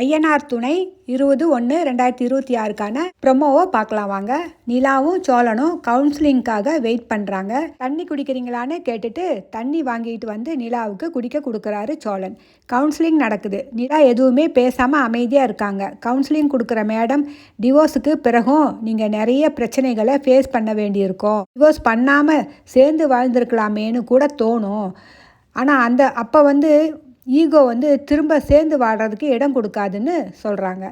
ஐயனார் துணை இருபது ஒன்று ரெண்டாயிரத்தி இருபத்தி ஆறுக்கான ப்ரொமோவை பார்க்கலாம் வாங்க. நிலாவும் சோழனும் கவுன்சிலிங்காக வெயிட் பண்ணுறாங்க தண்ணி குடிக்கிறீங்களான்னு கேட்டுட்டு தண்ணி வாங்கிட்டு வந்து நிலாவுக்கு குடிக்க கொடுக்குறாரு சோழன். கவுன்சிலிங் நடக்குது. நிலா எதுவுமே பேசாமல் அமைதியாக இருக்காங்க. கவுன்சிலிங் கொடுக்குற மேடம் டிவோர்ஸுக்கு பிறகும் நீங்கள் நிறைய பிரச்சனைகளை ஃபேஸ் பண்ண வேண்டியிருக்கும். டிவோர்ஸ் பண்ணாமல் சேர்ந்து வாழ்ந்துருக்கலாமேன்னு கூட தோணும். ஆனால் அந்த அப்போ வந்து ஈகோ வந்து திரும்ப சேர்ந்து வாடுறதுக்கு இடம் கொடுக்காதுன்னு சொல்கிறாங்க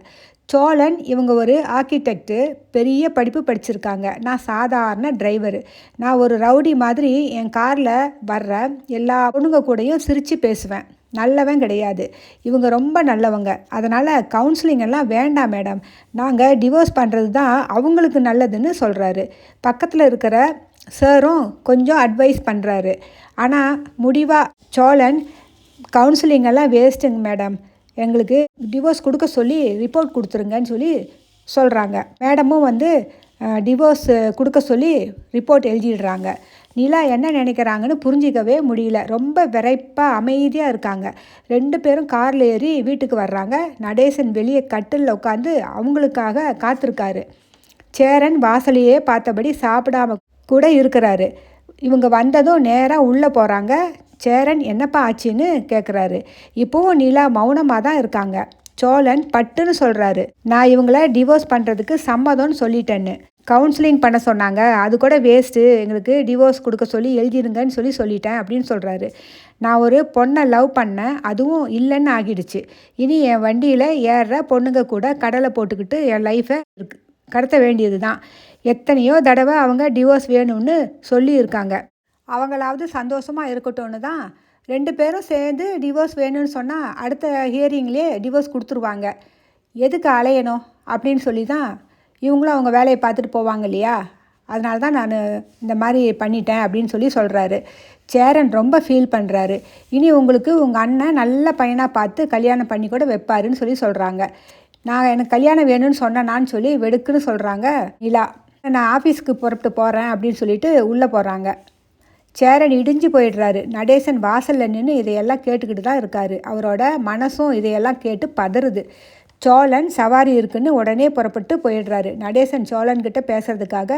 சோழன் இவங்க ஒரு ஆர்கிடெக்டு பெரிய படிப்பு படிச்சிருக்காங்க. நான் சாதாரண டிரைவர் நான் ஒரு ரவுடி மாதிரி என் காரில் வர்ற எல்லா பொண்ணுங்க கூடயும் சிரித்து பேசுவேன். நல்லவன் கிடையாது. இவங்க ரொம்ப நல்லவங்க. அதனால் கவுன்சிலிங் எல்லாம் வேண்டாம் மேடம் நாங்கள் டிவோர்ஸ் பண்ணுறது தான் அவங்களுக்கு நல்லதுன்னு சொல்கிறாரு பக்கத்தில் இருக்கிற சாரும் கொஞ்சம் அட்வைஸ் பண்ணுறாரு ஆனால் முடிவாக சோழன் கவுன்சிலிங் எல்லாம் வேஸ்ட்டுங்க மேடம் எங்களுக்கு டிவோர்ஸ் கொடுக்க சொல்லி ரிப்போர்ட் கொடுத்துருங்கன்னு சொல்லி சொல்கிறாங்க மேடமும் வந்து டிவோர்ஸ் கொடுக்க சொல்லி ரிப்போர்ட் எழுதிடுறாங்க. நிலா என்ன நினைக்கிறாங்கன்னு புரிஞ்சிக்கவே முடியல. ரொம்ப விரைப்பாக அமைதியாக இருக்காங்க. ரெண்டு பேரும் காரில் ஏறி வீட்டுக்கு வர்றாங்க. நடேசன் வெளியே கட்டிலில் உட்காந்து அவங்களுக்காக காத்திருக்காரு. சேரன் வாசலையே பார்த்தபடி சாப்பிடாம கூட இருக்கிறாரு. இவங்க வந்ததும் நேராக உள்ளே போகிறாங்க சேரன் என்னப்பா ஆச்சுன்னு கேட்குறாரு இப்போவும் நிலா மௌனமாக தான் இருக்காங்க. சோழன் பட்டுன்னு சொல்கிறாரு நான் இவங்கள டிவோர்ஸ் பண்ணுறதுக்கு சம்மதம்னு சொல்லிட்டேன்னு. கவுன்சிலிங் பண்ண சொன்னாங்க. அது கூட வேஸ்ட்டு எங்களுக்கு டிவோர்ஸ் கொடுக்க சொல்லி எழுதிருங்கன்னு சொல்லி சொல்லிட்டேன் அப்படின்னு சொல்கிறாரு நான் ஒரு பொண்ணை லவ் பண்ணேன். அதுவும் இல்லைன்னு ஆகிடுச்சு. இனி என் வண்டியில் ஏறுற பொண்ணுங்க கூட கடலை போட்டுக்கிட்டு என் லைஃப்பை கடத்த வேண்டியது தான் எத்தனையோ தடவை அவங்க டிவோர்ஸ் வேணும்னு சொல்லியிருக்காங்க. அவங்களாவது சந்தோஷமாக இருக்கட்டும்னு தான். ரெண்டு பேரும் சேர்ந்து டிவோர்ஸ் வேணும்னு சொன்னால் அடுத்த ஹியரிங்லேயே டிவோர்ஸ் கொடுத்துருவாங்க. எதுக்கு அலையணும் அப்படின்னு சொல்லி தான் இவங்களும் அவங்க வேலையை பார்த்துட்டு போவாங்க இல்லையா? அதனால தான் நான் இந்த மாதிரி பண்ணிட்டேன் அப்படின்னு சொல்லி சொல்கிறாரு சேரன் ரொம்ப ஃபீல் பண்ணுறாரு இனி உங்களுக்கு உங்கள் அண்ணன் நல்ல பையனாக பார்த்து கல்யாணம் பண்ணி கூட வைப்பாருன்னு சொல்லி சொல்கிறாங்க நான் எனக்கு கல்யாணம் வேணும்னு சொன்னேனான்னு சொல்லி வெடுக்குன்னு சொல்கிறாங்க நிலா நான் ஆஃபீஸ்க்கு புறப்பட்டு போகிறேன் அப்படின்னு சொல்லிட்டு உள்ளே போகிறாங்க சேரன் இடிஞ்சு போயிடுறாரு. நடேசன் வாசலில் நின்று இதையெல்லாம் கேட்டுக்கிட்டு தான் இருக்காரு. அவரோட மனசும் இதையெல்லாம் கேட்டு பதறுது. சோழன் சவாரி இருக்குன்னு உடனே புறப்பட்டு போயிடுறாரு. நடேசன் சோழன்கிட்ட பேசுகிறதுக்காக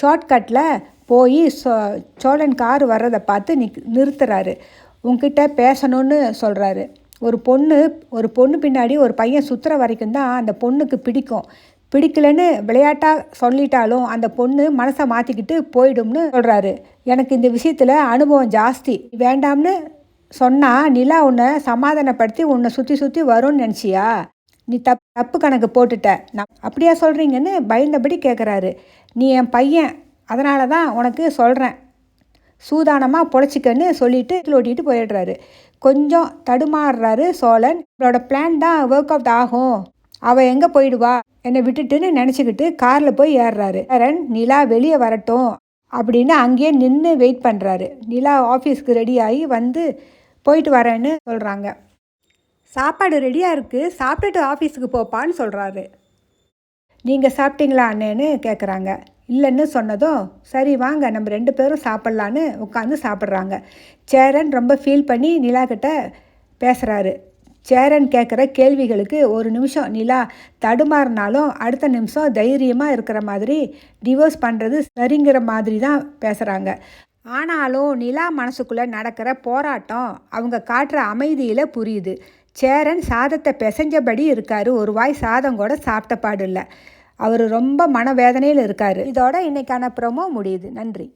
ஷார்ட்கட்டில் போய் சோ சோழன் கார் வர்றதை பார்த்து நிக் நிறுத்துறாரு. உங்ககிட்ட பேசணும்னு சொல்கிறாரு ஒரு பொண்ணு ஒரு பொண்ணு பின்னாடி ஒரு பையன் சுற்றுற வரைக்கும் தான் அந்த பொண்ணுக்கு பிடிக்கும். பிடிக்கலன்னு விளையாட்டாக சொல்லிட்டாலும் அந்த பொண்ணு மனசை மாற்றிக்கிட்டு போயிடும்னு சொல்கிறாரு எனக்கு இந்த விஷயத்தில் அனுபவம் ஜாஸ்தி. வேண்டாம்னு சொன்னால் நிலா உன்னை சமாதானப்படுத்தி உன்னை சுற்றி சுற்றி வரும்னு நினச்சியா? நீ தப் தப்பு கணக்கு போட்டுட்ட. நான் அப்படியா சொல்கிறீங்கன்னு பயந்தபடி கேட்குறாரு நீ என் பையன். அதனால தான் உனக்கு சொல்கிறேன் சூதானமாக பொழைச்சிக்கன்னு சொல்லிட்டு ஓட்டிகிட்டு போயிடுறாரு. கொஞ்சம் தடுமாறுறாரு சோழன். இவரோட பிளான் தான் ஒர்க் அவுட் ஆகும். அவள் எங்கே போயிடுவா? என்னை விட்டுட்டுன்னு நினச்சிக்கிட்டு காரில் போய் ஏறுறாரு. கரண் நிலா வெளியே வரட்டும் அப்படின்னு அங்கேயே நின்று வெயிட் பண்ணுறாரு நிலா ஆஃபீஸ்க்கு ரெடி ஆகி வந்து போயிட்டு வரேன்னு சொல்கிறாங்க சாப்பாடு ரெடியாக இருக்குது சாப்பிட்டுட்டு ஆஃபீஸுக்கு போப்பான்னு சொல்கிறாரு நீங்கள் சாப்பிட்டீங்களா அண்ணேன்னு கேட்குறாங்க இல்லைன்னு சொன்னதும் சரி வாங்க நம்ம ரெண்டு பேரும் சாப்பிட்லான்னு உட்காந்து சாப்பிட்றாங்க. சேரன் ரொம்ப ஃபீல் பண்ணி நிலா கிட்ட பேசுகிறாரு சேரன் கேட்குற கேள்விகளுக்கு ஒரு நிமிஷம் நிலா தடுமாறினாலும் அடுத்த நிமிஷம் தைரியமாக இருக்கிற மாதிரி டிவோர்ஸ் பண்ணுறது சரிங்கிற மாதிரி தான் பேசுகிறாங்க ஆனாலும் நிலா மனசுக்குள்ளே நடக்கிற போராட்டம் அவங்க காட்டுற அமைதியில் புரியுது. சேரன் சாதத்தை பிசைஞ்சபடி இருக்கார். ஒரு வாய் சாதம் கூட சாப்பிட்ட பாடு இல்லை அவர் ரொம்ப மனவேதனையில் இருக்கார். இதோட இன்னைக்கான ப்ரோமோ முடியுது. நன்றி.